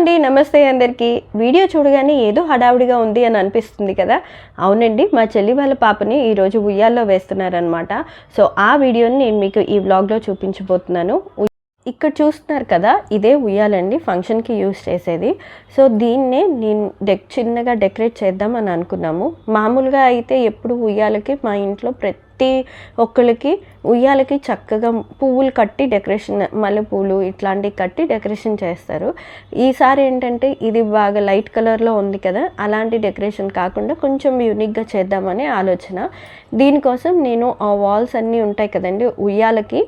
అండి నమస్తే అందరికీ. వీడియో చూడగానే ఏదో హడావుడిగా ఉంది అని అనిపిస్తుంది కదా? అవునండి మా చెల్లి వాళ్ళ పాపని ఈరోజు ఉయ్యాల్లో వేస్తున్నారనమాట సో ఆ వీడియోని నేను మీకు ఈ వ్లాగ్లో చూపించబోతున్నాను. ఇక్కడ చూస్తున్నారు కదా ఇదే ఉయ్యాలండి ఫంక్షన్కి యూస్ చేసేది. సో దీన్నే నేను డెక్ చిన్నగా డెకరేట్ చేద్దాం అని అనుకున్నాము. మామూలుగా అయితే ఎప్పుడు ఉయ్యాలకి మా ఇంట్లో ప్రతి ప్రతి ఒక్కరికి ఉయ్యాలకి చక్కగా పువ్వులు కట్టి డెకరేషన్ మల్లెపూలు ఇట్లాంటివి కట్టి డెకరేషన్ చేస్తారు. ఈసారి ఏంటంటే ఇది బాగా లైట్ కలర్లో ఉంది కదా అలాంటి డెకరేషన్ కాకుండా కొంచెం యూనిక్గా చేద్దామనే ఆలోచన. దీనికోసం నేను ఆ వాల్స్ అన్నీ ఉంటాయి కదండి ఉయ్యాలకి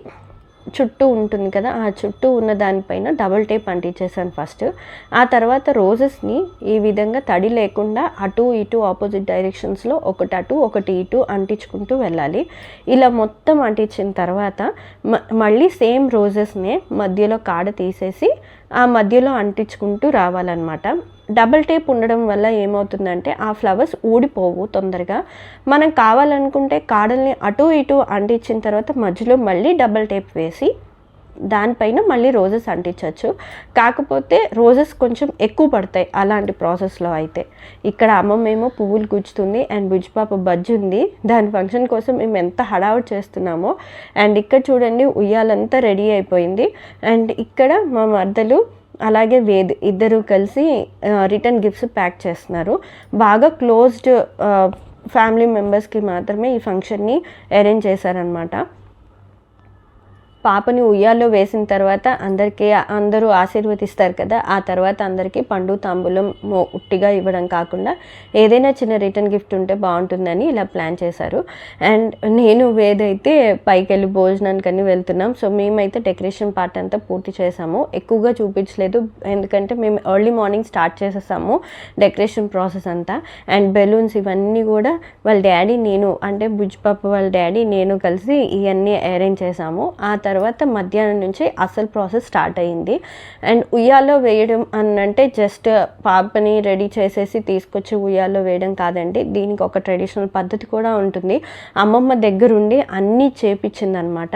చుట్టూ ఉంటుంది కదా ఆ చుట్టూ ఉన్న దానిపైన డబుల్ టేప్ అంటించేసాను ఫస్ట్ ఆ తర్వాత రోజెస్ని ఈ విధంగా తడి లేకుండా అటు ఇటు ఆపోజిట్ డైరెక్షన్స్లో ఒకటి అటు ఒకటి ఇటు అంటించుకుంటూ వెళ్ళాలి. ఇలా మొత్తం అంటించిన తర్వాత మ- మళ్ళీ సేమ్ రోజెస్నే మధ్యలో కాడ తీసేసి ఆ మధ్యలో అంటించుకుంటూ రావాలన్నమాట. డబుల్ టేప్ ఉండడం వల్ల ఏమవుతుందంటే ఆ ఫ్లవర్స్ ఊడిపోవు తొందరగా. మనం కావాలనుకుంటే కాడల్ని అటు ఇటు అంటించిన తర్వాత మధ్యలో మళ్ళీ డబుల్ టేప్ వేసి దానిపైన మళ్ళీ రోజెస్ అంటించవచ్చు. కాకపోతే రోజెస్ కొంచెం ఎక్కువ పడతాయి అలాంటి ప్రాసెస్లో అయితే. ఇక్కడ అమ్మమ్మ ఏమో పువ్వులు గుచ్చుతుంది అండ్ బుజ్జిపాప బజ్జి ఉంది. దాని ఫంక్షన్ కోసం మేము ఎంత హడావుడి చేస్తున్నామో. అండ్ ఇక్కడ చూడండి ఉయ్యాలంతా రెడీ అయిపోయింది. అండ్ ఇక్కడ మా మర్దలు అలాగే వేద్ ఇద్దరు కలిసి రిటర్న్ గిఫ్ట్స్ ప్యాక్ చేస్తున్నారు. బాగా క్లోజ్డ్ ఫ్యామిలీ మెంబర్స్కి మాత్రమే ఈ ఫంక్షన్ని అరేంజ్ చేశారనమాట పాపని ఉయ్యాల్లో వేసిన తర్వాత అందరికీ అందరూ ఆశీర్వదిస్తారు కదా. ఆ తర్వాత అందరికీ పండు తాంబూలం ఉట్టిగా ఇవ్వడం కాకుండా ఏదైనా చిన్న రిటర్న్ గిఫ్ట్ ఉంటే బాగుంటుందని ఇలా ప్లాన్ చేశారు. అండ్ నేను వేదైతే పైకి వెళ్ళి భోజనానికని వెళ్తున్నాం సో మేమైతే డెకరేషన్ పార్ట్ అంతా పూర్తి చేసాము ఎక్కువగా చూపించలేదు ఎందుకంటే మేము ఎర్లీ మార్నింగ్ స్టార్ట్ చేసేసాము డెకరేషన్ ప్రాసెస్ అంతా. అండ్ బెలూన్స్ ఇవన్నీ కూడా వాళ్ళ డాడీ నేను అంటే బుజ్జిపాప వాళ్ళ డాడీ నేను కలిసి ఇవన్నీ అరేంజ్ చేసాము ఆ తర్వాత తర్వాత మధ్యాహ్నం నుంచి అసలు ప్రాసెస్ స్టార్ట్ అయ్యింది. అండ్ ఉయ్యాలో వేయడం అనంటే జస్ట్ పాపని రెడీ చేసేసి తీసుకొచ్చి ఉయ్యాలో వేయడం కాదండి. దీనికి ఒక ట్రెడిషనల్ పద్ధతి కూడా ఉంటుంది. అమ్మమ్మ దగ్గరుండి అన్నీ చేపించిందనమాట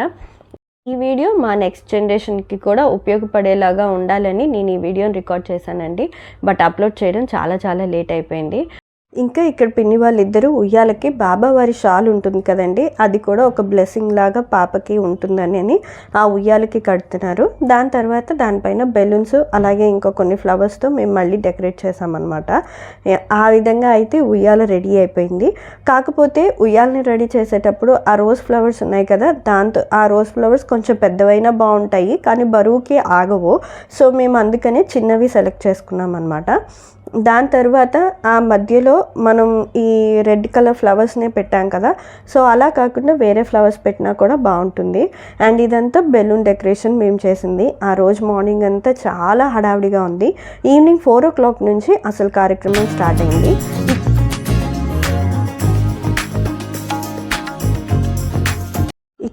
ఈ వీడియో మా నెక్స్ట్ జనరేషన్కి కూడా ఉపయోగపడేలాగా ఉండాలని నేను ఈ వీడియోని రికార్డ్ చేశానండి. బట్ అప్లోడ్ చేయడం చాలా చాలా లేట్ అయిపోయింది. ఇంకా ఇక్కడ పిన్ని వాళ్ళిద్దరూ ఉయ్యాలకి బాబా వారి షాల్ ఉంటుంది కదండి అది కూడా ఒక బ్లెస్సింగ్ లాగా పాపకి ఉంటుందని అని ఆ ఉయ్యాలకి కడుతున్నారు. దాని తర్వాత దానిపైన బెలూన్స్ అలాగే ఇంకా కొన్ని ఫ్లవర్స్తో మేము మళ్ళీ డెకరేట్ చేసామన్నమాట ఆ విధంగా అయితే ఉయ్యాల రెడీ అయిపోయింది. కాకపోతే ఉయ్యాలని రెడీ చేసేటప్పుడు ఆ రోజ్ ఫ్లవర్స్ ఉన్నాయి కదా దాంతో ఆ రోజ్ ఫ్లవర్స్ కొంచెం పెద్దవైనా బాగుంటాయి కానీ బరువుకి ఆగవు. సో మేము అందుకనే చిన్నవి సెలెక్ట్ చేసుకున్నాం అనమాట దాని తర్వాత ఆ మధ్యలో మనం ఈ రెడ్ కలర్ ఫ్లవర్స్నే పెట్టాం కదా సో అలా కాకుండా వేరే ఫ్లవర్స్ పెట్టినా కూడా బాగుంటుంది. అండ్ ఇదంతా బెలూన్ డెకరేషన్ మేము చేసింది. ఆ రోజు మార్నింగ్ అంతా చాలా హడావిడిగా ఉంది. ఈవినింగ్ ఫోర్ ఓ క్లాక్ నుంచి అసలు కార్యక్రమం స్టార్ట్ అయింది.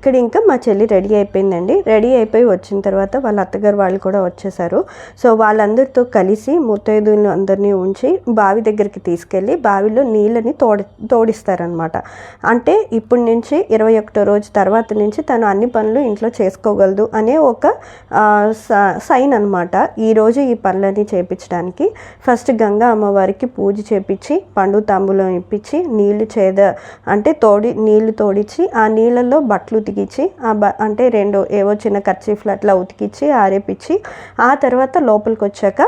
ఇక్కడ ఇంకా మా చెల్లి రెడీ అయిపోయిందండి. రెడీ అయిపోయి వచ్చిన తర్వాత వాళ్ళ అత్తగారు వాళ్ళు కూడా వచ్చేసారు. సో వాళ్ళందరితో కలిసి ముత్తైదులను అందరినీ ఉంచి బావి దగ్గరికి తీసుకెళ్ళి బావిలో నీళ్ళని తోడి తోడిస్తారనమాట అంటే ఇప్పటి నుంచి ఇరవై ఒకటో రోజు తర్వాత నుంచి తను అన్ని పనులు ఇంట్లో చేసుకోగలదు అనే ఒక స- సైన్ అనమాట ఈరోజు ఈ పనులన్నీ చేపించడానికి ఫస్ట్ గంగా అమ్మవారికి పూజ చేపించి పండు తాంబూలం ఇప్పించి నీళ్ళు చేద అంటే తోడి నీళ్ళు తోడించి ఆ నీళ్ళల్లో బట్టలు ఉతికిచ్చి ఆ బ అంటే రెండు ఏవో చిన్న కర్చీఫ్లు అట్లా ఉతికిచ్చి ఆరేపిచ్చి ఆ తర్వాత లోపలికి వచ్చాక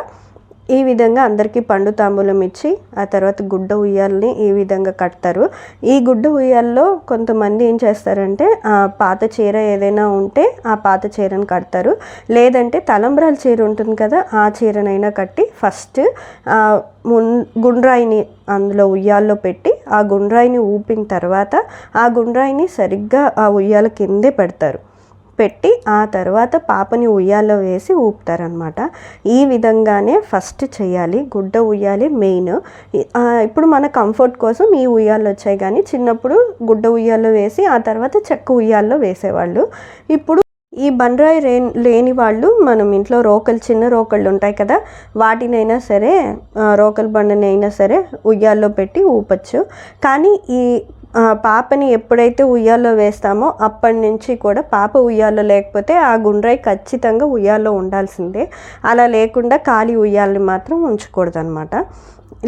ఈ విధంగా అందరికీ పండు తాంబూలం ఇచ్చి ఆ తర్వాత గుడ్డ ఉయ్యాలని ఈ విధంగా కడతారు. ఈ గుడ్డ ఉయ్యాల్లో కొంతమంది ఏం చేస్తారంటే ఆ పాత చీర ఏదైనా ఉంటే ఆ పాత చీరను కడతారు. లేదంటే తలంబ్రాల చీర ఉంటుంది కదా ఆ చీరనైనా కట్టి ఫస్ట్ మున్ గుండ్రాయిని అందులో ఉయ్యాల్లో పెట్టి ఆ గుండ్రాయిని ఊపిన తర్వాత ఆ గుండ్రాయిని సరిగ్గా ఆ ఉయ్యాల కిందే పెడతారు. పెట్టి ఆ తర్వాత పాపని ఉయ్యాల్లో వేసి ఊపుతారనమాట ఈ విధంగానే ఫస్ట్ చేయాలి గుడ్డ ఉయ్యాలి మెయిన్. ఇప్పుడు మన కంఫర్ట్ కోసం ఈ ఉయ్యాలు వచ్చాయి కానీ చిన్నప్పుడు గుడ్డ ఉయ్యాల్లో వేసి ఆ తర్వాత చెక్క ఉయ్యాల్లో వేసేవాళ్ళు. ఇప్పుడు ఈ బండ్రాయి రే లేని వాళ్ళు మనం ఇంట్లో రోకలు చిన్న రోకళ్ళు ఉంటాయి కదా వాటినైనా సరే రోకల్ బండని అయినా సరే ఉయ్యాల్లో పెట్టి ఊపచ్చు. కానీ ఈ పాపని ఎప్పుడైతే ఉయ్యాల్లో వేస్తామో అప్పటి నుంచి కూడా పాప ఉయ్యాల్లో లేకపోతే ఆ గుండ్రాయి ఖచ్చితంగా ఉయ్యాల్లో ఉండాల్సిందే. అలా లేకుండా ఖాళీ ఉయ్యాలని మాత్రం ఉంచకూడదు అనమాట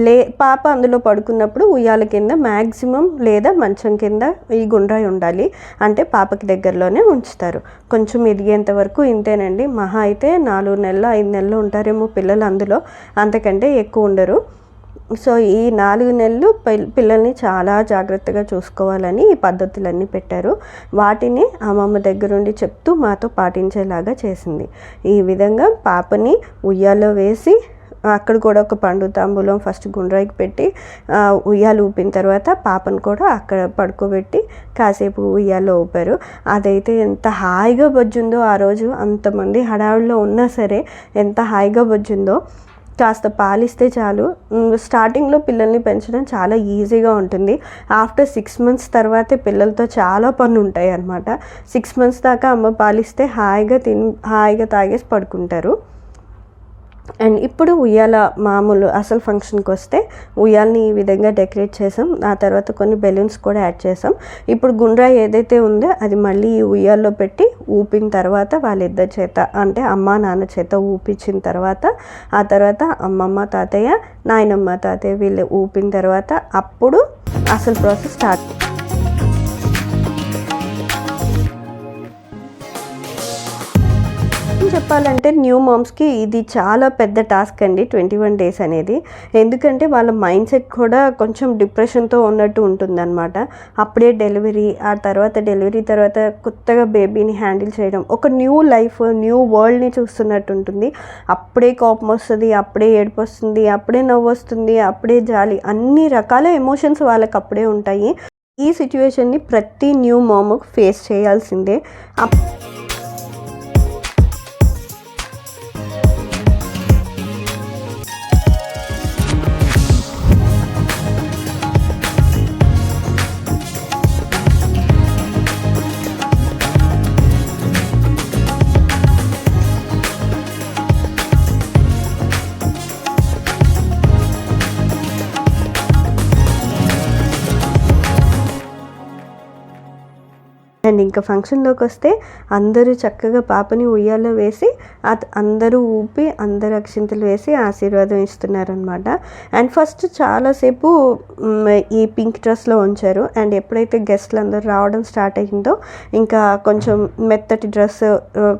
లే పాప అందులో పడుకున్నప్పుడు ఉయ్యాల కింద మ్యాక్సిమం లేదా మంచం కింద ఈ గుండ్రాయి ఉండాలి. అంటే పాపకి దగ్గరలోనే ఉంచుతారు. కొంచెం ఎదిగేంత వరకు ఇంతేనండి. మహా అయితే నాలుగు నెలలు ఐదు నెలలు ఉంటారేమో పిల్లలు అందులో. అంతకంటే ఎక్కువ ఉండరు. సో ఈ నాలుగు నెలలు పిల్లల్ని చాలా జాగ్రత్తగా చూసుకోవాలని ఈ పద్ధతులన్నీ పెట్టారు. వాటిని అమ్మమ్మ దగ్గరుండి చెప్తూ మాతో పాటించేలాగా చేసింది. ఈ విధంగా పాపని ఉయ్యాలో వేసి అక్కడ కూడా ఒక పండు తాంబూలం ఫస్ట్ గుండ్రాయికి పెట్టి ఉయ్యాలు ఊపిన తర్వాత పాపను కూడా అక్కడ పడుకోబెట్టి కాసేపు ఉయ్యాలో ఊపారు. అదైతే ఎంత హాయిగా బొజ్జుందో ఆ రోజు. అంతమంది హడావిడిలో ఉన్నా సరే ఎంత హాయిగా బొజ్జుందో. కాస్త పాలిస్తే చాలు. స్టార్టింగ్లో పిల్లల్ని పెంచడం చాలా ఈజీగా ఉంటుంది. ఆఫ్టర్ సిక్స్ మంత్స్ తర్వాతే పిల్లలతో చాలా పనులు ఉంటాయి అన్నమాట సిక్స్ మంత్స్ దాకా అమ్మ పాలిస్తే హాయిగా తిని హాయిగా తాగేసి పడుకుంటారు. అండ్ ఇప్పుడు ఉయ్యాల మామూలు అసలు ఫంక్షన్కి వస్తే ఉయ్యాలని ఈ విధంగా డెకరేట్ చేసాం. ఆ తర్వాత కొన్ని బెలూన్స్ కూడా యాడ్ చేసాం. ఇప్పుడు గుండ్రా ఏదైతే ఉందో అది మళ్ళీ ఈ ఉయ్యాల్లో పెట్టి ఊపిన తర్వాత వాళ్ళిద్దరి చేత అంటే అమ్మ నాన్న చేత ఊపించిన తర్వాత ఆ తర్వాత అమ్మమ్మ తాతయ్య నాయనమ్మ తాతయ్య వీళ్ళు ఊపిన తర్వాత అప్పుడు అసలు ప్రాసెస్ స్టార్ట్ చెప్పాలంటే న్యూ మామ్స్కి ఇది చాలా పెద్ద టాస్క్ అండి ట్వంటీ వన్ డేస్ అనేది. ఎందుకంటే వాళ్ళ మైండ్ సెట్ కూడా కొంచెం డిప్రెషన్తో ఉన్నట్టు ఉంటుందన్నమాట. అప్పుడే డెలివరీ ఆ తర్వాత డెలివరీ తర్వాత కొత్తగా బేబీని హ్యాండిల్ చేయడం ఒక న్యూ లైఫ్ న్యూ వరల్డ్ని చూస్తున్నట్టు ఉంటుంది. అప్పుడే కోపం వస్తుంది అప్పుడే ఏడుపు వస్తుంది అప్పుడే నవ్వు వస్తుంది అప్పుడే జాలి అన్ని రకాల ఎమోషన్స్ వాళ్ళకి అప్పుడే ఉంటాయి. ఈ సిచ్యువేషన్ని ప్రతి న్యూ మామ్కు ఫేస్ చేయాల్సిందే. అండ్ ఇంకా ఫంక్షన్లోకి వస్తే అందరూ చక్కగా పాపని ఉయ్యాలో వేసి అందరూ ఊపి అందరు అక్షింతలు వేసి ఆశీర్వాదం ఇస్తున్నారనమాట అండ్ ఫస్ట్ చాలాసేపు ఈ పింక్ డ్రెస్లో ఉంచారు. అండ్ ఎప్పుడైతే గెస్ట్లు అందరూ రావడం స్టార్ట్ అయిందో ఇంకా కొంచెం మెత్తటి డ్రెస్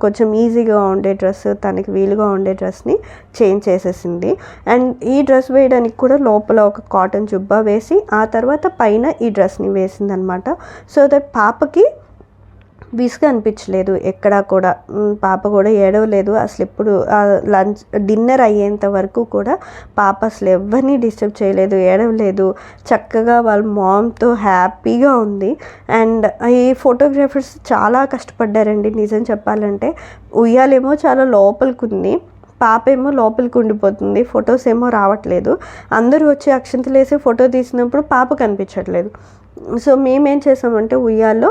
కొంచెం ఈజీగా ఉండే డ్రెస్ తనకి వీలుగా ఉండే డ్రెస్ని చేంజ్ చేసేసింది. అండ్ ఈ డ్రెస్ వేయడానికి కూడా లోపల ఒక కాటన్ జుబ్బా వేసి ఆ తర్వాత పైన ఈ డ్రెస్ని వేసిందనమాట సో దట్ పాపకి విసుగు అనిపించలేదు. ఎక్కడా కూడా. పాప కూడా ఏడవలేదు. అసలు ఎప్పుడు లంచ్ డిన్నర్ అయ్యేంత వరకు కూడా పాప అసలు ఎవరిని డిస్టర్బ్ చేయలేదు ఏడవలేదు. చక్కగా వాళ్ళ మామ్తో హ్యాపీగా ఉంది. అండ్ ఈ ఫోటోగ్రాఫర్స్ చాలా కష్టపడ్డారండి. నిజం చెప్పాలంటే ఉయ్యాలేమో చాలా లోపలికి ఉంది. పాప ఏమో లోపలికి ఉండిపోతుంది. ఫొటోస్ ఏమో రావట్లేదు. అందరూ వచ్చి అక్షంతలు వేసి ఫోటో తీసినప్పుడు పాప కనిపించట్లేదు. సో మేమేం చేసామంటే ఉయ్యాల్లో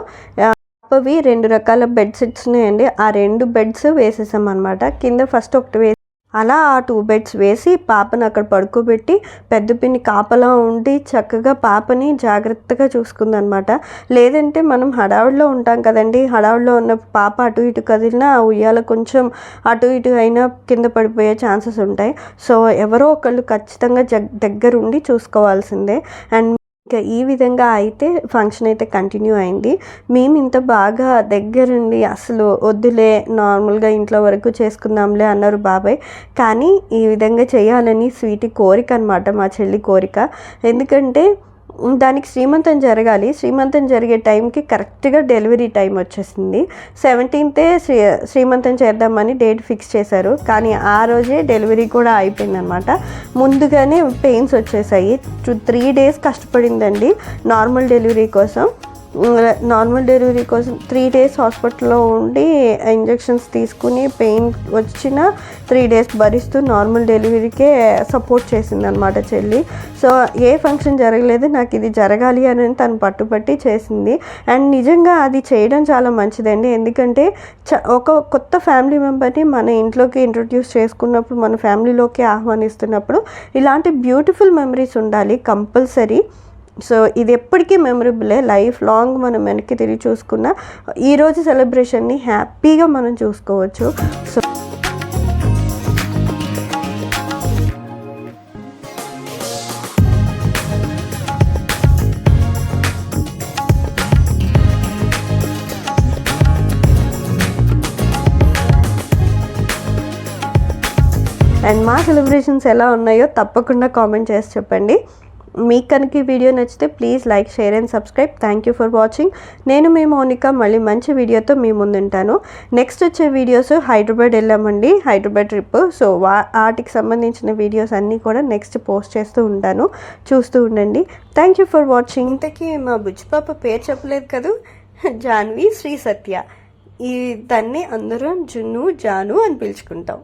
అప్పవి రెండు రకాల బెడ్ సెట్స్ ఉన్నాయండి. ఆ రెండు బెడ్స్ వేసేసాం అనమాట కింద ఫస్ట్ ఒకటి వేసి అలా ఆ టూ బెడ్స్ వేసి పాపను అక్కడ పడుకోబెట్టి పెద్ద పిన్ని కాపలా ఉండి చక్కగా పాపని జాగ్రత్తగా చూసుకుందనమాట లేదంటే మనం హడావుడిలో ఉంటాం కదండి. హడావుడిలో ఉన్న పాప అటు ఇటు కదిలినా ఆ ఉయ్యాల కొంచెం అటు ఇటు అయినా కింద పడిపోయే ఛాన్సెస్ ఉంటాయి. సో ఎవరో ఒకళ్ళు ఖచ్చితంగా జగ్ దగ్గరుండి చూసుకోవాల్సిందే. అండ్ ఇంకా ఈ విధంగా అయితే ఫంక్షన్ అయితే కంటిన్యూ అయింది. మేము ఇంత బాగా దగ్గరుండి అసలు వద్దులే నార్మల్గా ఇంట్లో వరకు చేసుకుందాంలే అన్నారు బాబాయ్. కానీ ఈ విధంగా చేయాలని స్వీట్ కోరిక అనమాట మా చెల్లి కోరిక. ఎందుకంటే దానికి శ్రీమంతం జరగాలి. శ్రీమంతం జరిగే టైంకి కరెక్ట్గా డెలివరీ టైం వచ్చేసింది. సెవెంటీన్తే శ్రీ శ్రీమంతం చేద్దామని డేట్ ఫిక్స్ చేశారు. కానీ ఆ రోజే డెలివరీ కూడా అయిపోయిందనమాట. ముందుగానే పెయిన్స్ వచ్చేసాయి. త్రీ డేస్ కష్టపడిందండి నార్మల్ డెలివరీ కోసం. నార్మల్ డెలివరీ కోసం త్రీ డేస్ హాస్పిటల్లో ఉండి ఇంజెక్షన్స్ తీసుకుని పెయిన్ వచ్చిన త్రీ డేస్ భరిస్తూ నార్మల్ డెలివరీకే సపోర్ట్ చేసింది అనమాట చెల్లి. సో ఏ ఫంక్షన్ జరగలేదు నాకు ఇది జరగాలి అని తను పట్టుపట్టి చేసింది. అండ్ నిజంగా అది చేయడం చాలా మంచిదండి. ఎందుకంటే చ ఒక కొత్త ఫ్యామిలీ మెంబర్ని మన ఇంట్లోకి ఇంట్రొడ్యూస్ చేసుకున్నప్పుడు మన ఫ్యామిలీలోకి ఆహ్వానిస్తున్నప్పుడు ఇలాంటి బ్యూటిఫుల్ మెమరీస్ ఉండాలి కంపల్సరీ. సో ఇది ఎప్పటికీ మెమరబులే లైఫ్ లాంగ్ మనం వెనక్కి తిరిగి చూసుకున్న ఈరోజు సెలబ్రేషన్ని హ్యాపీగా మనం చూసుకోవచ్చు. సో అండ్ మా సెలబ్రేషన్స్ ఎలా ఉన్నాయో తప్పకుండా కామెంట్ చేసి చెప్పండి. మీకు కనుక ఈ వీడియో నచ్చితే please like share and subscribe. Thank you for watching నేను మీ మౌనిక మళ్ళీ మంచి వీడియోతో మీ ముందుంటాను. నెక్స్ట్ వచ్చే వీడియోస్ హైదరాబాద్ వెళ్ళామండి హైదరాబాద్ ట్రిప్ సో వా వాటికి సంబంధించిన వీడియోస్ అన్నీ కూడా నెక్స్ట్ పోస్ట్ చేస్తూ ఉంటాను. చూస్తూ ఉండండి. థ్యాంక్ యూ ఫర్ వాచింగ్ ఇంతకీ మా బుజ్జిపాప పేరు చెప్పలేదు కదా? జాన్వి శ్రీ సత్య. ఈ దాన్ని అందరం జున్ను జాను అని పిలుచుకుంటాం.